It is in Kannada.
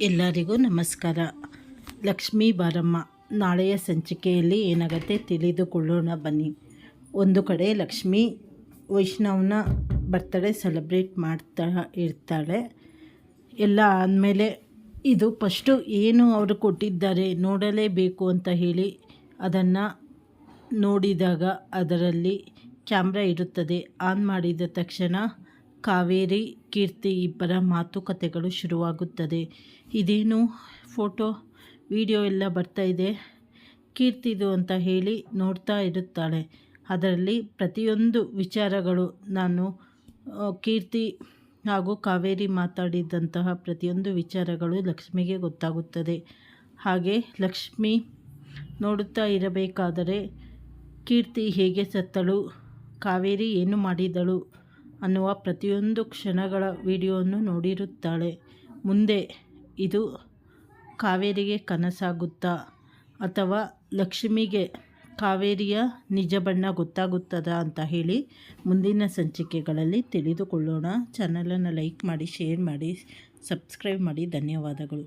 ಎಲ್ಲರಿಗೂ ನಮಸ್ಕಾರ. ಲಕ್ಷ್ಮೀ ಬಾರಮ್ಮ, ನಾಳೆಯ ಸಂಚಿಕೆಯಲ್ಲಿ ಏನಾಗುತ್ತೆ ತಿಳಿದುಕೊಳ್ಳೋಣ ಬನ್ನಿ. ಒಂದು ಕಡೆ ಲಕ್ಷ್ಮಿ ವೈಷ್ಣವನ ಬರ್ತ್ಡೇ ಸೆಲೆಬ್ರೇಟ್ ಮಾಡ್ತಾ ಇರ್ತಾಳೆ. ಎಲ್ಲ ಆದಮೇಲೆ ಇದು ಫಸ್ಟು ಏನು ಅವರು ಕೊಟ್ಟಿದ್ದಾರೆ ನೋಡಲೇಬೇಕು ಅಂತ ಹೇಳಿ ಅದನ್ನು ನೋಡಿದಾಗ ಅದರಲ್ಲಿ ಕ್ಯಾಮ್ರಾ ಇರುತ್ತದೆ. ಆನ್ ಮಾಡಿದ ತಕ್ಷಣ ಕಾವೇರಿ ಕೀರ್ತಿ ಇಬ್ಬರ ಮಾತುಕತೆಗಳು ಶುರುವಾಗುತ್ತದೆ. ಇದೇನು ಫೋಟೋ? ವಿಡಿಯೋ ಎಲ್ಲ ಬರ್ತಾ ಇದೆ. ಕೀರ್ತಿದು ಅಂತ ಹೇಳಿ ನೋಡ್ತಾ ಇರುತ್ತಾಳೆ. ಅದರಲ್ಲಿ ಪ್ರತಿಯೊಂದು ವಿಚಾರಗಳು ನಾನು ಕೀರ್ತಿ ಹಾಗೂ ಕಾವೇರಿ ಮಾತಾಡಿದಂತಹ ಪ್ರತಿಯೊಂದು ವಿಚಾರಗಳು ಲಕ್ಷ್ಮಿಗೆ ಗೊತ್ತಾಗುತ್ತದೆ. ಹಾಗೆ ಲಕ್ಷ್ಮಿ ನೋಡುತ್ತಾ ಇರಬೇಕಾದರೆ ಕೀರ್ತಿ ಹೇಗೆ ಸತ್ತಳು? ಕಾವೇರಿ ಏನು ಮಾಡಿದಳು? ಅನ್ನುವ ಪ್ರತಿಯೊಂದು ಕ್ಷಣಗಳ ವಿಡಿಯೋವನ್ನು ನೋಡಿರುತ್ತಾಳೆ. ಮುಂದೆ ಇದು ಕಾವೇರಿಗೆ ಕನಸಾಗುತ್ತಾ ಅಥವಾ ಲಕ್ಷ್ಮಿಗೆ ಕಾವೇರಿಯ ನಿಜ ಬಣ್ಣ ಗೊತ್ತಾಗುತ್ತದಾ ಅಂತ ಹೇಳಿ ಮುಂದಿನ ಸಂಚಿಕೆಗಳಲ್ಲಿ ತಿಳಿದುಕೊಳ್ಳೋಣ. ಚಾನಲನ್ನು ಲೈಕ್ ಮಾಡಿ, ಶೇರ್ ಮಾಡಿ, ಸಬ್ಸ್ಕ್ರೈಬ್ ಮಾಡಿ. ಧನ್ಯವಾದಗಳು.